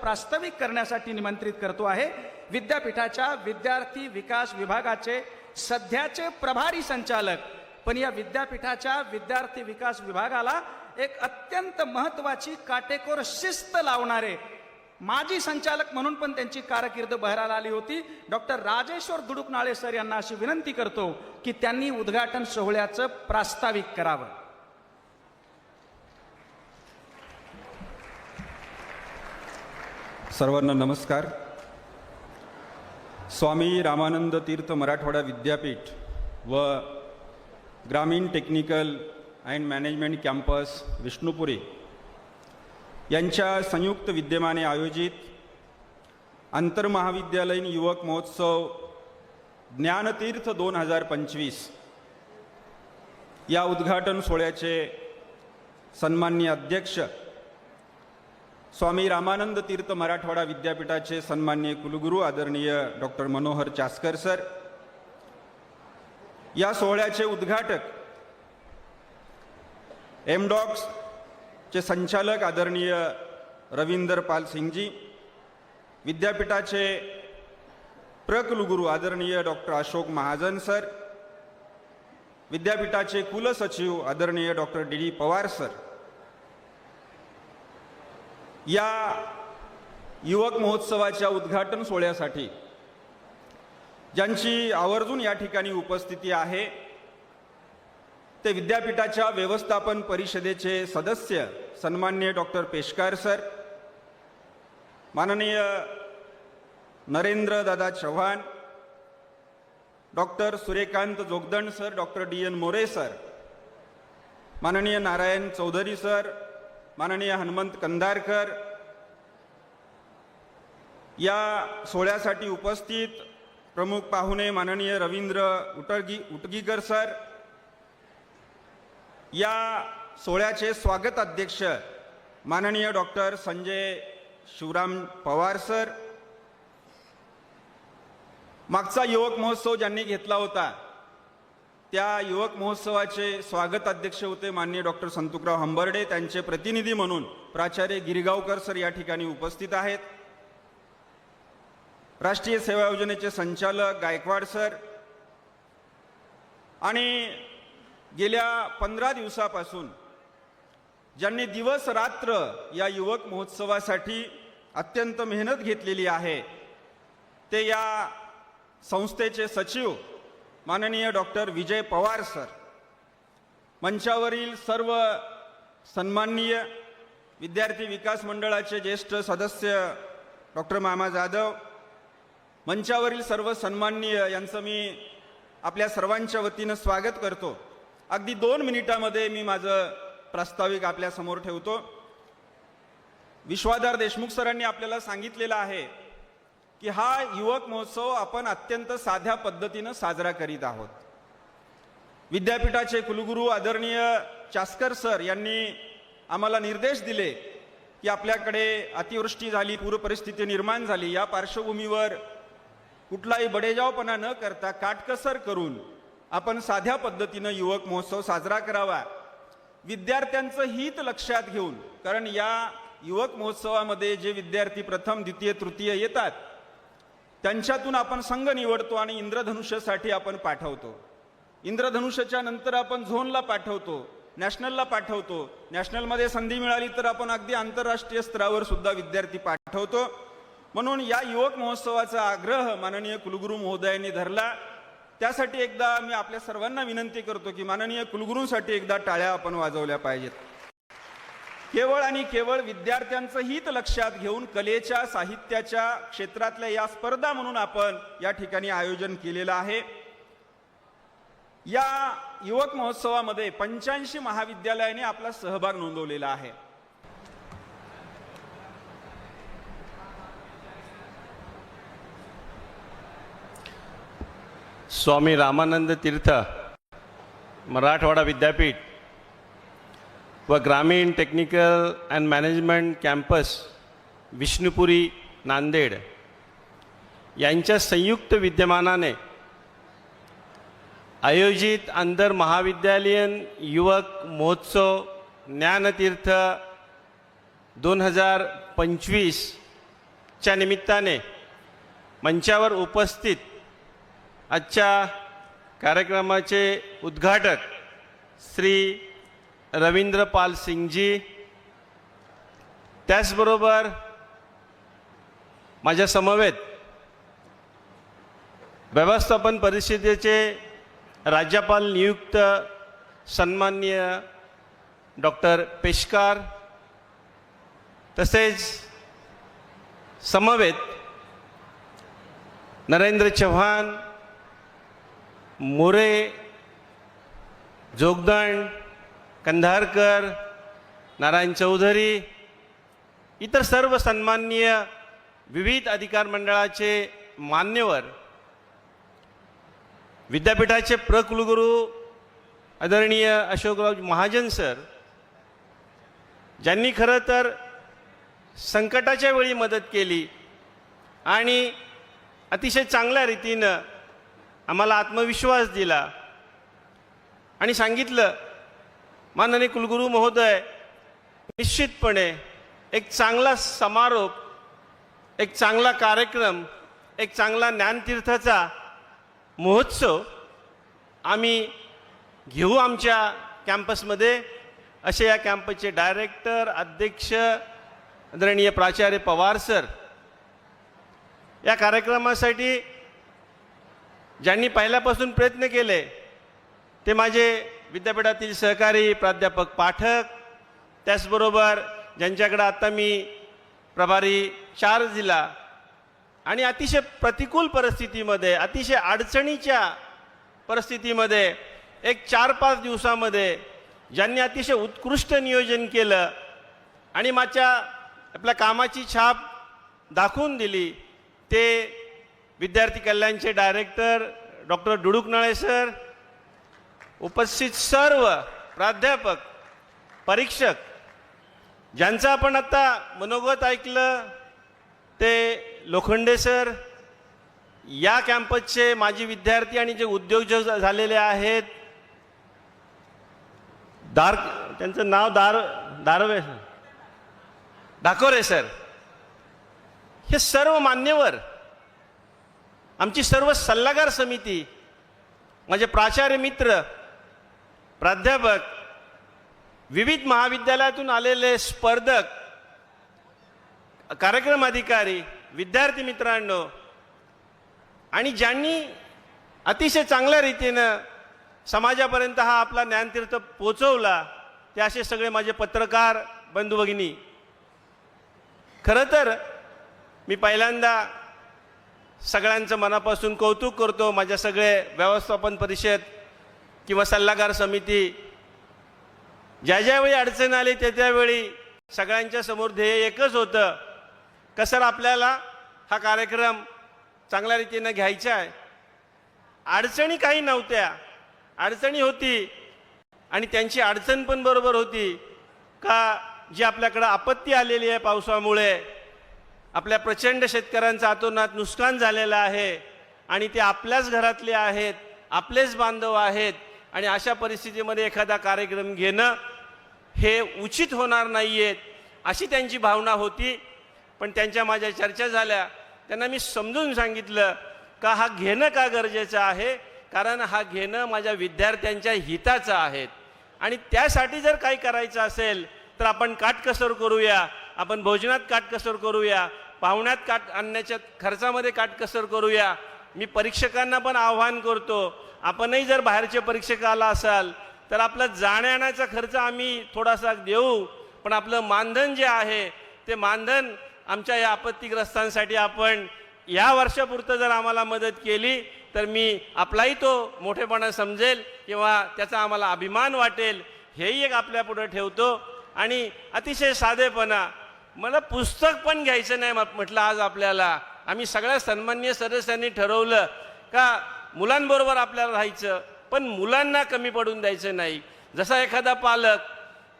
प्रास्ताविक करण्यासाठी निमंत्रित करतो आहे. विद्यापीठाच्या विद्यार्थी विकास विभागाचे सध्याचे प्रभारी संचालक. पण या विद्यापीठाच्या विद्यार्थी विकास विभागाला एक अत्यंत महत्वाची काटेकोर शिस्त लावणारे माजी संचालक म्हणून पण त्यांची कारकीर्द बहराला आली होती. डॉक्टर राजेश्वर दुडुकनाळे सर यांना अशी विनंती करतो की त्यांनी उद्घाटन सोहळ्याचं प्रास्ताविक करावं. सर्वांना नमस्कार. स्वामी रामानंद तीर्थ मराठवाडा विद्यापीठ व ग्रामीण technical and management campus Vishnupuri यांच्या संयुक्त विद्यमाने आयोजित आंतरमहाविद्यालयीन युवक महोत्सव ज्ञानतीर्थ दोन हजार पंचवीस या उद्घाटन सोहळ्याचे सन्माननीय अध्यक्ष स्वामी रामानंद तीर्थ मराठवाडा विद्यापीठाचे सन्मान्य कुलगुरू आदरणीय डॉक्टर मनोहर चास्कर सर या सोहळ्याचे उद्घाटक एमडॉक्सचे संचालक आदरणीय रवींदर पाल सिंगजी विद्यापीठाचे प्रकुलगुरू आदरणीय डॉक्टर अशोक महाजन सर विद्यापीठाचे कुलसचिव आदरणीय doctor D D Pawar sir या युवक महोत्सवाच्या उद्घाटन सोहळ्यासाठी ज्यांची आवर्जून या ठिकाणी उपस्थिती आहे ते विद्यापीठाच्या व्यवस्थापन परिषदेचे सदस्य सन्मान्य डॉक्टर पेशकार सर माननीय Narendra Dada Chavan doctor Suryakant Jogdand sir doctor D N More sir माननीय नारायण चौधरी सर माननीय हनुमंत कंदारकर या सोहळ्यासाठी उपस्थित प्रमुख पाहुणे माननीय रवींद्र उटगी उटगीकर सर. या सोहळ्याचे स्वागत अध्यक्ष माननीय डॉक्टर संजय शिवराम पवार सर. मागचा युवक महोत्सव ज्यांनी घेतला होता त्या युवक महोत्सवाचे स्वागत अध्यक्ष होते माननीय डॉक्टर संतुकराव हंबर्डे. त्यांचे प्रतिनिधी म्हणून प्राचार्य गिरगावकर सर या ठिकाणी उपस्थित आहेत. राष्ट्रीय सेवा योजनेचे संचालक गायकवाड सर. आणि गेल्या पंधरा दिवसापासून ज्यांनी दिवस रात्र या युवक महोत्सवासाठी अत्यंत मेहनत घेतलेली आहे ते या संस्थेचे सचिव माननीय डॉक्टर विजय पवार सर. मंचावरील सर्व सन्माननीय विद्यार्थी विकास मंडळाचे ज्येष्ठ सदस्य डॉक्टर मामा जाधव मंचावरील सर्व सन्माननीय यांचं मी आपल्या सर्वांच्या वतीनं स्वागत करतो. अगदी दोन मिनिटामध्ये मी माझं प्रास्ताविक आपल्यासमोर ठेवतो. विश्वाधार देशमुख सरांनी आपल्याला सांगितलेलं आहे की हा युवक महोत्सव आपण अत्यंत साध्या पद्धतीनं साजरा करीत आहोत. विद्यापीठाचे कुलगुरू आदरणीय चास्कर सर यांनी आम्हाला निर्देश दिले की आपल्याकडे अतिवृष्टी झाली पूरपरिस्थिती निर्माण झाली. या पार्श्वभूमीवर कुठलाही बडेजावपणा न करता काटकसर करून आपण साध्या पद्धतीनं युवक महोत्सव साजरा करावा. विद्यार्थ्यांचं हित लक्षात घेऊन कारण या युवक महोत्सवामध्ये जे विद्यार्थी प्रथम द्वितीय तृतीय येतात त्यांच्यातून आपण संघ निवडतो आणि इंद्रधनुष्यासाठी आपण पाठवतो. इंद्रधनुष्याच्या नंतर आपण झोनला पाठवतो नॅशनलला पाठवतो. नॅशनलमध्ये संधी मिळाली तर आपण अगदी आंतरराष्ट्रीय स्तरावर सुद्धा विद्यार्थी पाठवतो. म्हणून या युवक महोत्सवाचा आग्रह माननीय कुलगुरू महोदयांनी धरला. त्यासाठी एकदा मी आपल्या सर्वांना विनंती करतो की माननीय कुलगुरूंसाठी एकदा टाळ्या आपण वाजवल्या पाहिजेत. केवळ आणि केवळ विद्यार्थ्यांचं हित लक्षात घेऊन कलेच्या साहित्याच्या क्षेत्रातल्या या स्पर्धा म्हणून आपण या ठिकाणी आयोजन केलेलं आहे. या युवक महोत्सवामध्ये पंच्याऐंशी महाविद्यालयाने आपला सहभाग नोंदवलेला आहे. स्वामी रामानंद तीर्थ मराठवाडा विद्यापीठ व ग्रामीण technical and management campus Vishnupuri Nanded यांच्या संयुक्त विद्यमानाने आयोजित आंतर महाविद्यालयीन युवक महोत्सव ज्ञानतीर्थ दोन हजार पंचवीसच्या निमित्ताने मंचावर उपस्थित आजच्या कार्यक्रमाचे उद्घाटक श्री रवींद्र पाल सिंगजी. त्याचबरोबर माझ्या समवेत व्यवस्थापन परिषदेचे राज्यपाल नियुक्त सन्माननीय डॉक्टर पेशकार तसेच समवेत नरेंद्र चव्हाण मोरे जोगदंड कंधारकर नारायण चौधरी इतर सर्व सन्माननीय विविध अधिकार मंडळाचे मान्यवर विद्यापीठाचे प्रकुलगुरू आदरणीय अशोकराव महाजन सर ज्यांनी खरं तर संकटाच्या वेळी मदत केली आणि अतिशय चांगल्या रीतीनं आम्हाला आत्मविश्वास दिला. आणि सांगितलं माननीय कुलगुरू महोदय निश्चितपणे एक चांगला समारोप एक चांगला कार्यक्रम एक चांगला ज्ञानतीर्थाचा महोत्सव आम्ही घेऊ आमच्या कॅम्पसमध्ये असे या कॅम्पसचे डायरेक्टर अध्यक्ष आदरणीय प्राचार्य पवार सर या कार्यक्रमासाठी ज्यांनी पहिल्यापासून प्रयत्न केले ते माझे विद्यापीठातील सहकारी प्राध्यापक पाठक. त्याचबरोबर ज्यांच्याकडं आता मी प्रभारी चार्ज दिला आणि अतिशय प्रतिकूल परिस्थितीमध्ये अतिशय अडचणीच्या परिस्थितीमध्ये एक चार पाच दिवसामध्ये ज्यांनी अतिशय उत्कृष्ट नियोजन केलं आणि माझ्या आपल्या कामाची छाप दाखवून दिली ते विद्यार्थी कल्याणचे डायरेक्टर डॉक्टर डुडुकनाळे सर उपस्थित सर्व प्राध्यापक परीक्षक ज्यांचं आपण आता मनोगत ऐकलं ते लोखंडे सर या कॅम्पसचे माजी विद्यार्थी आणि जे उद्योजक झालेले आहेत दार त्यांचं नाव दार दारवे डाकोरे सर. हे सर्व मान्यवर आमची सर्व सल्लागार समिती माझे प्राचार्य मित्र प्राध्यापक विविध महाविद्यालयातून आलेले स्पर्धक कार्यक्रम अधिकारी विद्यार्थी मित्रांनो आणि ज्यांनी अतिशय चांगल्या रीतीनं समाजापर्यंत हा आपला ज्ञानतीर्थ पोचवला ते असे सगळे माझे पत्रकार बंधू भगिनी. खरं तर मी पहिल्यांदा सगळ्यांचं मनापासून कौतुक करतो. माझ्या सगळे व्यवस्थापन परिषद किंवा सल्लागार समिती. ज्या ज्यावेळी अडचण आली त्या त्यावेळी सगळ्यांच्या समोर ध्येय एकच होतं. कसं आपल्याला हा कार्यक्रम चांगल्या रीतीनं घ्यायचा आहे. अडचणी काही नव्हत्या. अडचणी होती. आणि त्यांची अडचण पण बरोबर होती. का जी आपल्याकडं आपत्ती आलेली आहे पावसामुळे आपल्या प्रचंड शेतकऱ्यांचं अतोनात नुकसान झालेलं आहे आणि ते आपल्याच घरातले आहेत आपलेच बांधव आहेत आणि अशा परिस्थितीमध्ये एखादा कार्यक्रम घेणं हे उचित होणार नाही आहेत अशी त्यांची भावना होती. पण त्यांच्या माझ्या चर्चा झाल्या. त्यांना मी समजून सांगितलं का हा घेणं का गरजेचं आहे? कारण हा घेणं माझ्या विद्यार्थ्यांच्या हिताचं आहे. आणि त्यासाठी जर काही करायचं असेल तर आपण काटकसर करूया. आपण भोजनात काटकसर करूया पाहुण्यात काट आणण्याच्या खर्चामध्ये काटकसर करूया. मी परीक्षकांना पण आव्हान करतो आपणही जर बाहेरचे परीक्षक आला असाल तर आपला जाण्याचा खर्च आम्ही थोडासा देऊ पण आपलं मानधन जे आहे ते मानधन आमच्या या आपत्तीग्रस्तांसाठी आपण या वर्षापुरतं जर आम्हाला मदत केली तर मी आपलाही तो मोठेपणा समजेल किंवा त्याचा आम्हाला अभिमान वाटेल हेही एक आपल्यापुढं ठेवतो. आणि अतिशय साधेपणा मला पुस्तक पण घ्यायचं नाही म्हटलं आज आपल्याला. आम्ही सगळ्या सन्मान्य सदस्यांनी ठरवलं का मुलांबरोबर आपल्याला राहायचं पण मुलांना कमी पडून द्यायचं नाही. जसा एखादा पालक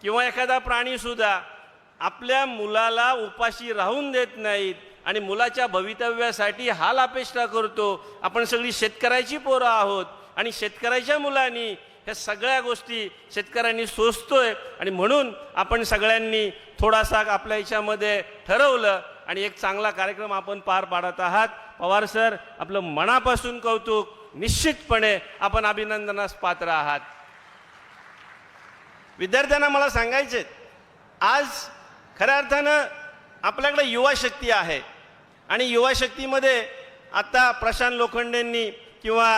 किंवा एखादा प्राणीसुद्धा आपल्या मुलाला उपाशी राहून देत नाहीत आणि मुलाच्या भवितव्यासाठी हाल अपेक्षा करतो. आपण सगळी शेतकऱ्याची पोरं आहोत आणि शेतकऱ्याच्या मुलांनी ह्या सगळ्या गोष्टी शेतकऱ्यांनी सोसतोय. आणि म्हणून आपण सगळ्यांनी थोडासा आपल्या याच्यामध्ये ठरवलं आणि एक चांगला कार्यक्रम आपण पार पाडत आहात. पवार सर आपलं मनापासून कौतुक निश्चितपणे आपण अभिनंदनास पात्र आहात. विद्यार्थ्यांना मला सांगायचे आज खऱ्या अर्थानं आपल्याकडे युवा शक्ती आहे. आणि युवा शक्तीमध्ये आता प्रशांत लोखंडेंनी किंवा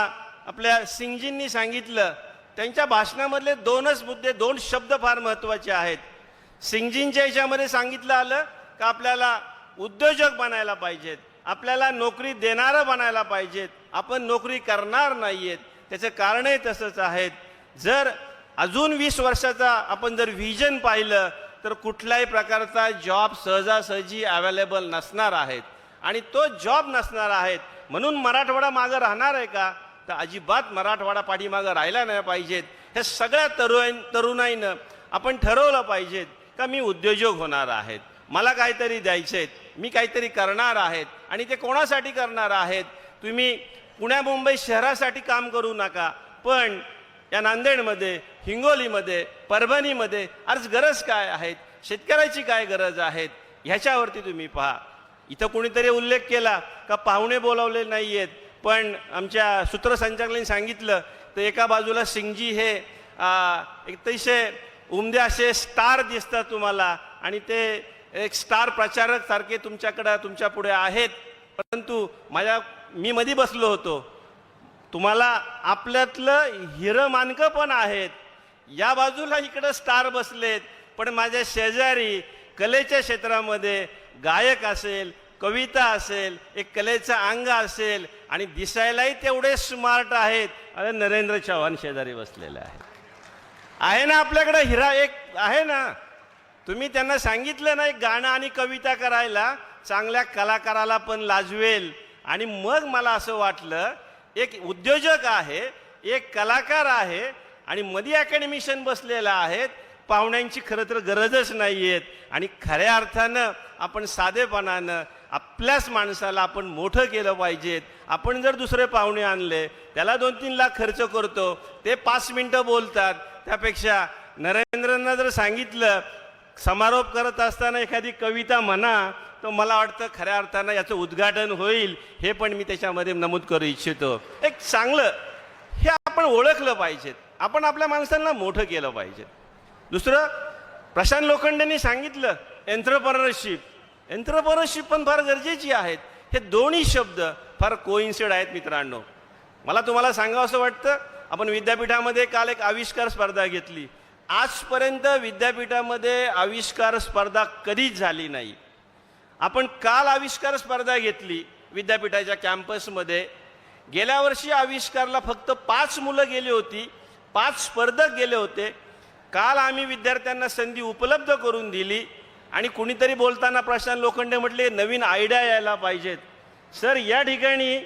आपल्या सिंगजींनी सांगितलं त्यांच्या भाषणामधले दोनच मुद्दे दोन शब्द फार महत्त्वाचे आहेत. सिंगजींच्या याच्यामध्ये सांगितलं आलं का आपल्याला उद्योजक बनायला पाहिजेत आपल्याला नोकरी देणारं बनायला पाहिजेत आपण नोकरी करणार नाहीयेत त्याचं कारणही तसंच आहेत. जर अजून वीस वर्षाचा आपण जर व्हिजन पाहिलं तर कुठल्याही प्रकारचा जॉब सहजासहजी अवेलेबल नसणार आहेत. आणि तो जॉब नसणार आहेत. म्हणून मराठवाडा मागं राहणार आहे का? तर अजिबात मराठवाडा पाठीमागं राहिला नाही पाहिजेत. हे सगळ्या तरुण तरुणाईनं आपण ठरवलं पाहिजेत का मी उद्योजक होणार आहेत. मला काहीतरी द्यायचे आहेत मी काहीतरी करणार आहेत. आणि ते कोणासाठी करणार आहेत? तुम्ही पुण्या मुंबई शहरासाठी काम करू नका. पण या नांदेडमध्ये हिंगोलीमध्ये परभणीमध्ये आज गरज काय आहेत? शेतकऱ्याची काय गरज आहेत? ह्याच्यावरती तुम्ही पहा. इथं कुणीतरी उल्लेख केला का पाहुणे बोलावले नाही आहेत पण आमच्या सूत्रसंचालकांनी सांगितलं तर एका बाजूला सिंगजी हे एक अतिशय उमदे असे स्टार दिसतात तुम्हाला आणि ते एक स्टार प्रचारक सारखे तुमच्याकडं तुमच्यापुढे आहेत. परंतु माझ्या मी मधी बसलो होतो. तुम्हाला आपल्यातलं हिरमानकं पण आहेत. या बाजूला इकडं स्टार बसलेत. पण माझ्या शेजारी कलेच्या क्षेत्रामध्ये गायक असेल कविता असेल एक कलेचा अंग असेल आणि दिसायलाही तेवढे स्मार्ट आहेत. अरे नरेंद्र चव्हाण शेजारी बसलेले आहेत. आहे ना आपल्याकडे हिरा एक आहे ना? तुम्ही त्यांना सांगितलं ना एक गाणं आणि कविता करायला चांगल्या कलाकाराला पण लाजवेल. आणि मग मला असं वाटलं एक उद्योजक आहे एक कलाकार आहे आणि मधी अकॅडमिशन बसलेला आहेत पाहुण्यांची खरं तर गरजच नाही आहेत आणि खऱ्या अर्थानं आपण साधेपणानं आपल्याच माणसाला आपण मोठं केलं पाहिजेत. आपण जर दुसरे पाहुणे आणले त्याला दोन तीन लाख खर्च करतो ते पाच मिनटं बोलतात. त्यापेक्षा नरेंद्रांना जर सांगितलं समारोप करत असताना एखादी कविता म्हणा तर मला वाटतं खऱ्या अर्थानं याचं उद्घाटन होईल हे पण मी त्याच्यामध्ये नमूद करू इच्छितो. एक चांगलं हे आपण ओळखलं पाहिजेत. आपण आपल्या माणसांना मोठं केलं पाहिजे दुसरं प्रशांत लोखंडेंनी सांगितलं एंटरप्रनरशिप एंट्रप्रनरशिप पण फार गरजेची आहेत. हे दोन्ही शब्द फार कोइन्सिड आहेत मित्रांनो. मला तुम्हाला सांगावं असं वाटतं आपण विद्यापीठामध्ये काल एक आविष्कार स्पर्धा घेतली. आजपर्यंत विद्यापीठामध्ये आविष्कार स्पर्धा कधीच झाली नाही. आपण काल आविष्कार स्पर्धा घेतली विद्यापीठाच्या कॅम्पसमध्ये. गेल्या वर्षी आविष्कारला फक्त पाच मुलं गेली होती पाच स्पर्धक गेले होते. काल आम्ही विद्यार्थ्यांना संधी उपलब्ध करून दिली. आणि कुणीतरी बोलताना प्रशांत लोखंडे म्हटले नवीन आयडिया यायला पाहिजेत. सर या ठिकाणी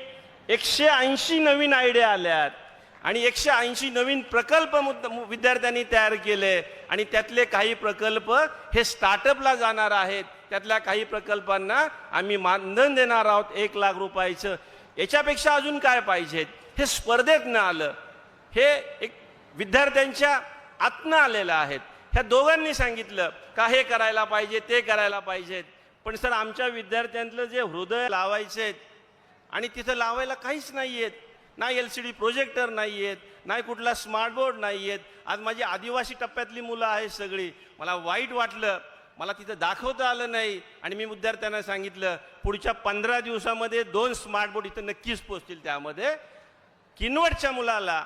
एकशे ऐंशी नवीन आयडिया आल्यात आणि एकशे ऐंशी नवीन प्रकल्प विद्यार्थ्यांनी तयार केले आणि त्यातले काही प्रकल्प हे स्टार्टअपला जाणार आहेत. त्यातल्या काही प्रकल्पांना आम्ही मानधन देणार आहोत एक लाख रुपयाचं. याच्यापेक्षा अजून काय पाहिजेत? हे स्पर्धेत न आलं. हे एक विद्यार्थ्यांच्या आत्न आलेलं आहेत. ह्या दोघांनी सांगितलं का हे करायला पाहिजे ते करायला पाहिजेत पण सर आमच्या विद्यार्थ्यांतलं जे हृदय लावायचे आणि तिथं लावायला काहीच नाही आहेत. ना एल सी डी प्रोजेक्टर नाही आहेत नाही कुठला स्मार्ट बोर्ड नाही आहेत. आज माझी आदिवासी टप्प्यातली मुलं आहेत सगळी. मला वाईट वाटलं. मला तिथं दाखवता आलं नाही. आणि मी विद्यार्थ्यांना सांगितलं पुढच्या पंधरा दिवसामध्ये दोन स्मार्ट बोर्ड इथं नक्कीच पोचतील त्यामध्ये किनवटच्या मुलाला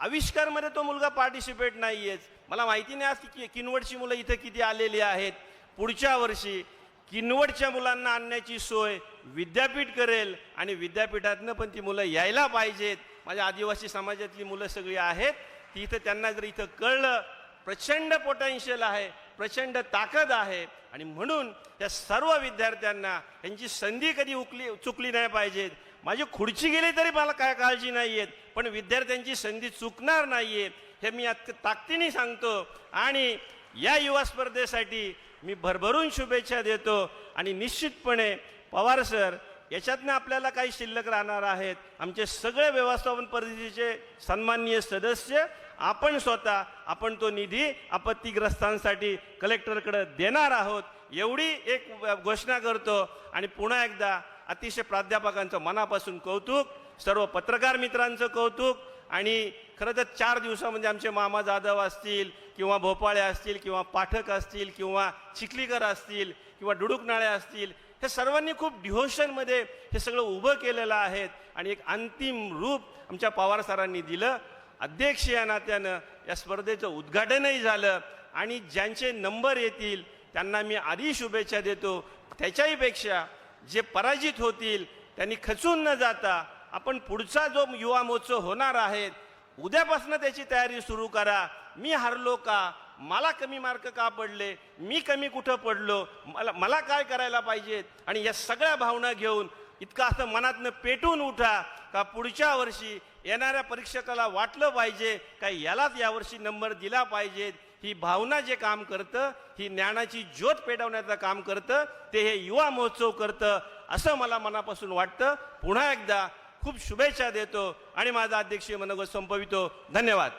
आविष्कारमध्ये तो मुलगा पार्टिसिपेट नाही आहेच मला माहिती नाही आज की किनवटची मुलं इथं किती आलेली आहेत. पुढच्या वर्षी किनवटच्या मुलांना आणण्याची सोय विद्यापीठ करेल आणि विद्यापीठातनं पण ती मुलं यायला पाहिजेत. माझ्या आदिवासी समाजातली मुलं सगळी आहेत. ती इथं त्यांना जर इथं कळलं प्रचंड पोटेन्शियल आहे प्रचंड ताकद आहे आणि म्हणून त्या सर्व विद्यार्थ्यांना यांची संधी कधी उकली चुकली नाही पाहिजेत. माझी खुर्ची गेली तरी मला काय काळजी नाही आहेत पण विद्यार्थ्यांची संधी चुकणार नाही आहे हे मी आता ताकदीने सांगतो. आणि या युवा स्पर्धेसाठी मी भरभरून शुभेच्छा देतो आणि निश्चितपणे पवार सर याच्यातनं आपल्याला काही शिल्लक राहणार आहेत. आमचे सगळे व्यवस्थापन परिषदेचे सन्माननीय सदस्य आपण स्वतः आपण तो निधी आपत्तीग्रस्तांसाठी कलेक्टरकडे देणार आहोत. एवढी एक घोषणा करतो आणि पुन्हा एकदा अतिशय प्राध्यापकांचं मनापासून कौतुक सर्व पत्रकार मित्रांचं कौतुक आणि खरं तर चार दिवसामध्ये आमचे मामा जाधव असतील किंवा भोपाळे असतील किंवा पाठक असतील किंवा चिखलीकर असतील किंवा डुडुकनाळे असतील हे सर्वांनी खूप डिव्होशनमध्ये हे सगळं उभं केलेलं आहे आणि एक अंतिम रूप आमच्या पवार सरांनी दिलं. अध्यक्ष या नात्यानं या स्पर्धेचं उद्घाटनही झालं आणि ज्यांचे नंबर येतील त्यांना मी आधी शुभेच्छा देतो. त्याच्याहीपेक्षा जे पराजित होतील त्यांनी खचून न जाता आपण पुढचा जो युवा महोत्सव होणार आहे उद्यापासून त्याची तयारी सुरू करा. मी हरलो का? मला कमी मार्क का पडले? मी कमी कुठं पडलो? मला मला काय करायला पाहिजेत आणि या सगळ्या भावना घेऊन इतकं असं मनातनं पेटून उठा का पुढच्या वर्षी येणाऱ्या परीक्षकाला वाटलं पाहिजे का यालाच यावर्षी नंबर दिला पाहिजेत? ही भावना जे काम करतं ही ज्ञानाची ज्योत पेटवण्याचं काम करतं ते हे युवा महोत्सव करतं असं मला मनापासून वाटतं. पुन्हा एकदा खूप शुभेच्छा देतो आणि माझा अध्यक्षीय मनोगत संपवितो. धन्यवाद.